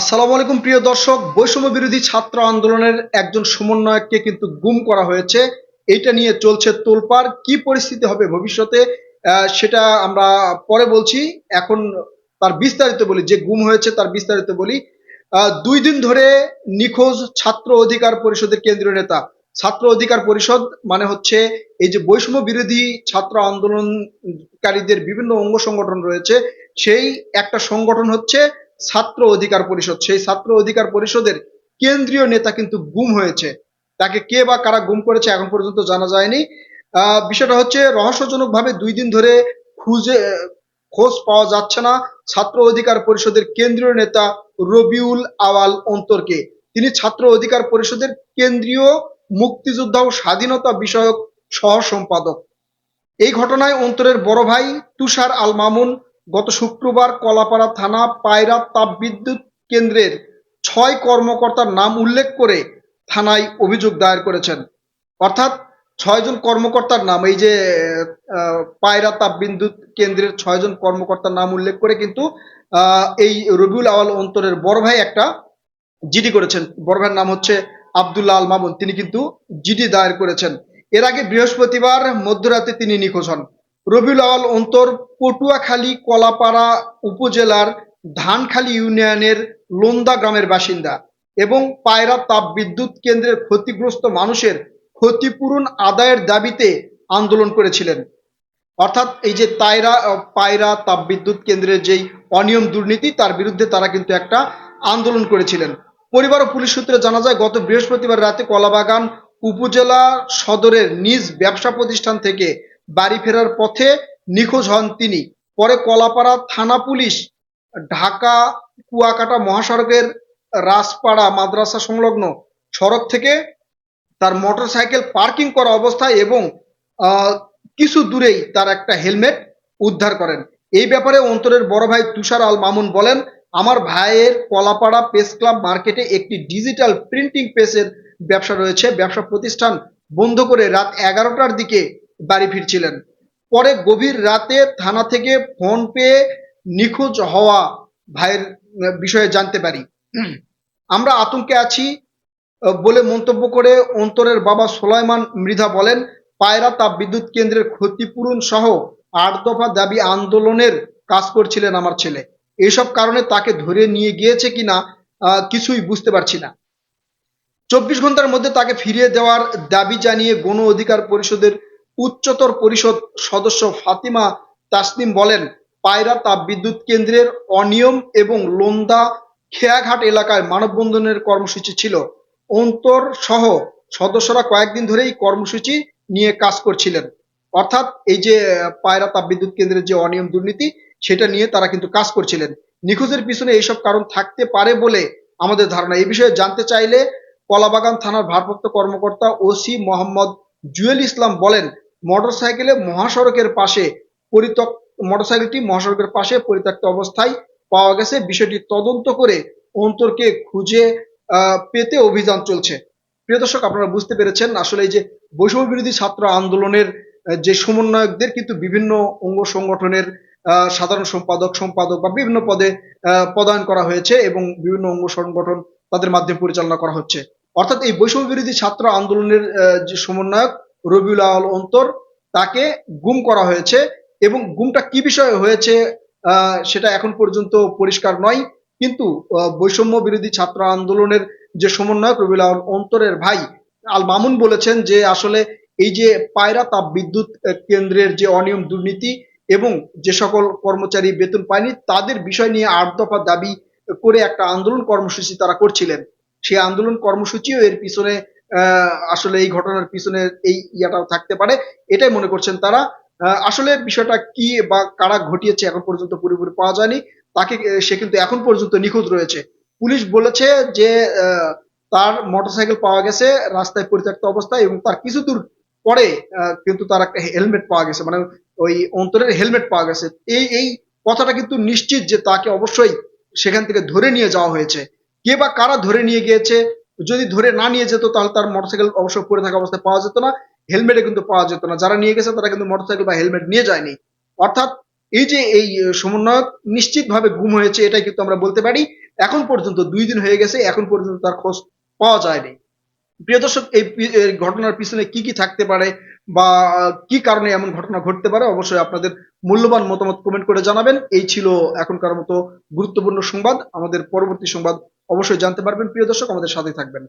আসসালামু আলাইকুম, প্রিয় দর্শক। বৈষম্য বিরোধী ছাত্র আন্দোলনের একজন সমন্বয়ককে কিন্তু গুম করা হয়েছে। এটা নিয়ে চলছে তোলপাড়। কি পরিস্থিতি হবে ভবিষ্যতে সেটা আমরা পরে বলছি। এখন তার বিস্তারিত বলি, যে গুম হয়েছে তার বিস্তারিত বলি। দুই দিন ধরে নিখোঁজ ছাত্র অধিকার পরিষদের কেন্দ্রীয় নেতা। ছাত্র অধিকার পরিষদ মানে হচ্ছে এই যে বৈষম্য বিরোধী ছাত্র আন্দোলনকারীদের বিভিন্ন অঙ্গ সংগঠন রয়েছে। সেই একটা সংগঠন হচ্ছে ছাত্র অধিকার পরিষদ। সেই ছাত্র অধিকার পরিষদের কেন্দ্রীয় নেতা কিন্তু গুম হয়েছে। তাকে কে বা কারা গুম করেছে এখন পর্যন্ত জানা যায়নি। বিষয়টা হচ্ছে রহস্যজনকভাবে দুই দিন ধরে খুঁজে খোঁজ পাওয়া যাচ্ছে না ছাত্র অধিকার পরিষদের কেন্দ্রীয় নেতা রবিউল আওয়াল অন্তরকে। তিনি ছাত্র অধিকার পরিষদের কেন্দ্রীয় মুক্তিযোদ্ধা ও স্বাধীনতা বিষয়ক সহ সম্পাদক এই ঘটনায় অন্তরের বড় ভাই তুষার আল মামুন গত শুক্রবার কলাপাড়া থানা পায়রা তাপবিদ্যুৎ কেন্দ্রের ছয় কর্মকর্তার নাম উল্লেখ করে থানায় অভিযোগ দায়ের করেছেন। অর্থাৎ ছয়জন কর্মকর্তার নাম, এই যে পায়রা তাপবিদ্যুৎ কেন্দ্রের ছয়জন কর্মকর্তার নাম উল্লেখ করে কিন্তু এই রবিউল আওয়াল অন্তরের বড় ভাই একটা জিডি করেছেন। বড় ভাইয়ের নাম হচ্ছে আব্দুল্লাহ আল মামুন। তিনি কিন্তু জিডি দায়ের করেছেন। এর আগে বৃহস্পতিবার মধ্যরাতে তিনি নিখোঁজ হন। রবিউল আওয়াল অন্তর পটুয়াখালী কলাপাড়া উপজেলার ধানখালী ইউনিয়নের লোন্দা গ্রামের বাসিন্দা এবং পায়রা তাপ বিদ্যুৎ কেন্দ্রের ক্ষতিগ্রস্ত মানুষের ক্ষতিপূরণ আদায়ের দাবিতে আন্দোলন করেছিলেন। অর্থাৎ এই যে তাইরা পায়রা তাপবিদ্যুৎ কেন্দ্রের যেই অনিয়ম দুর্নীতি, তার বিরুদ্ধে তারা কিন্তু একটা আন্দোলন করেছিলেন। পরিবার ও পুলিশ সূত্রে জানা যায়, গত বৃহস্পতিবার রাতে কলাবাগান উপজেলা সদরের নিজ ব্যবসা প্রতিষ্ঠান থেকে বাড়ি ফেরার পথে নিখোঁজ হন তিনি। পরে কলাপাড়া থানা পুলিশ ঢাকা কুয়াকাটা মহাসড়কের রাজপাড়া মাদ্রাসা সংলগ্ন সড়ক থেকে তার মোটরসাইকেল পার্কিং করা অবস্থায় এবং কিছু দূরেই তার একটা হেলমেট উদ্ধার করেন। এই ব্যাপারে অন্তরের বড় ভাই তুষার আল মামুন বলেন, আমার ভাইয়ের কলাপাড়া প্রেস ক্লাব মার্কেটে একটি ডিজিটাল প্রিন্টিং প্রেসের ব্যবসা রয়েছে। ব্যবসা প্রতিষ্ঠান বন্ধ করে রাত এগারোটার দিকে বাড়ি ফিরছিলেন। পরে গভীর রাতে থানা থেকে ফোন পেয়ে নিখোঁজ হওয়া ভাইয়ের বিষয়ে জানতে পারি। আমরা আতঙ্কে আছি বলে মন্তব্য করে অন্তরের বাবা সোলাইমান মৃধা বলেন, পায়রা তাপ বিদ্যুৎ কেন্দ্রের ক্ষতিপূরণ সহ আট দফা দাবি আন্দোলনের কাজ করছিলেন আমার ছেলে। এসব কারণে তাকে ধরে নিয়ে গিয়েছে কিনা কিছুই বুঝতে পারছি না। চব্বিশ ঘণ্টার মধ্যে তাকে ফিরিয়ে দেওয়ার দাবি জানিয়ে গণ অধিকার পরিষদের উচ্চতর পরিষদ সদস্য ফাতিমা তাসনিম বলেন, পায়রা তাপ বিদ্যুৎ কেন্দ্রের অনিয়ম এবং লোন্দা খেয়াঘাট এলাকায় মানববন্ধনের কর্মসূচি ছিল। অন্তর সহ সদস্যরা কয়েকদিন ধরেই কর্মসূচি নিয়ে কাজ করছিলেন। অর্থাৎ এই যে, পায়রা তাপবিদ্যুৎ কেন্দ্রের যে অনিয়ম দুর্নীতি, সেটা নিয়ে তারা কিন্তু কাজ করছিলেন। নিখোঁজের পিছনে এইসব কারণ থাকতে পারে বলে আমাদের ধারণা। এই বিষয়ে জানতে চাইলে কলাবাগান থানার ভারপ্রাপ্ত কর্মকর্তা ওসি মোহাম্মদ জুয়েল ইসলাম বলেন মোটরসাইকেলে মহাসড়কের পাশে পরিত্যক্ত, মোটরসাইকেলটি মহাসড়কের পাশে পরিত্যক্ত অবস্থায় পাওয়া গেছে। বিষয়টি তদন্ত করে অন্তরকে খুঁজে পেতে অভিযান চলছে। প্রিয় দর্শক, আপনারা বুঝতে পেরেছেন আসলে এই যে বৈষম্য বিরোধী ছাত্র আন্দোলনের যে সমন্বয়কদের কিন্তু বিভিন্ন অঙ্গ সংগঠনের সাধারণ সম্পাদক সম্পাদক বা বিভিন্ন পদে পদায়ন করা হয়েছে এবং বিভিন্ন অঙ্গ সংগঠন তাদের মাধ্যমে পরিচালনা করা হচ্ছে। অর্থাৎ এই বৈষম্য বিরোধী ছাত্র আন্দোলনের যে সমন্বয়ক রবিউল অন্তর তাকে গুম করা হয়েছে এবং গুমটা কি বিষয়ে হয়েছে সেটা এখন পর্যন্ত পরিষ্কার নয়। কিন্তু বৈষম্য বিরোধী ছাত্র আন্দোলনের যে সমন্বয়ক রবিউল অন্তরের ভাই আল মামুন বলেছেন যে আসলে এই যে পায়রা তাপ বিদ্যুৎ কেন্দ্রের যে অনিয়ম দুর্নীতি এবং যে সকল কর্মচারী বেতন পায়নি, তাদের বিষয় নিয়ে আট দফা দাবি করে একটা আন্দোলন কর্মসূচি তারা করছিলেন। সেই আন্দোলন কর্মসূচিও এর পিছনে আসলে এই ঘটনার পিছনে এই ইয়াটাও থাকতে পারে। এটাই মনে করছেন তারা। আসলে বিষয়টা কি বা কারা ঘটিয়েছে এখন পর্যন্ত পুরোপুরি পাওয়া যায়নি। তাকে, সে কিন্তু এখন পর্যন্ত নিখোঁজ রয়েছে। পুলিশ বলেছে যে তার মোটরসাইকেল পাওয়া গেছে রাস্তায় পরিত্যক্ত অবস্থায় এবং তার কিছু দূর পরে কিন্তু তার একটা হেলমেট পাওয়া গেছে মানে ওই অন্তরের হেলমেট পাওয়া গেছে। এই এই কথাটা কিন্তু নিশ্চিত যে তাকে অবশ্যই সেখান থেকে ধরে নিয়ে যাওয়া হয়েছে। কে বা কারা ধরে নিয়ে গিয়েছে যদি ধরে না নিয়ে যেত তাহলে তার মোটরসাইকেল অবশ্যই পড়ে থাকা অবস্থায় পাওয়া যেত না হেলমেটে কিন্তু পাওয়া যেত না। যারা নিয়ে গেছে তারা কিন্তু মোটরসাইকেল বা হেলমেট নিয়ে যায়নি। অর্থাৎ এই যে এই সমন্বয়ক নিশ্চিতভাবে গুম হয়েছে এটাই কিন্তু আমরা বলতে পারি। এখন পর্যন্ত দুই দিন হয়ে গেছে, এখন পর্যন্ত তার খোঁজ পাওয়া যায়নি। প্রিয় দর্শক, এই ঘটনার পিছনে কি কি থাকতে পারে বা কি কারণে এমন ঘটনা ঘটতে পারে অবশ্যই আপনাদের মূল্যবান মতামত কমেন্ট করে জানাবেন। এই ছিল এখনকার মতো গুরুত্বপূর্ণ সংবাদ। আমাদের পরবর্তী সংবাদ অবশ্যই জানতে পারবেন। প্রিয় দর্শক আমাদের সাথে থাকবেন।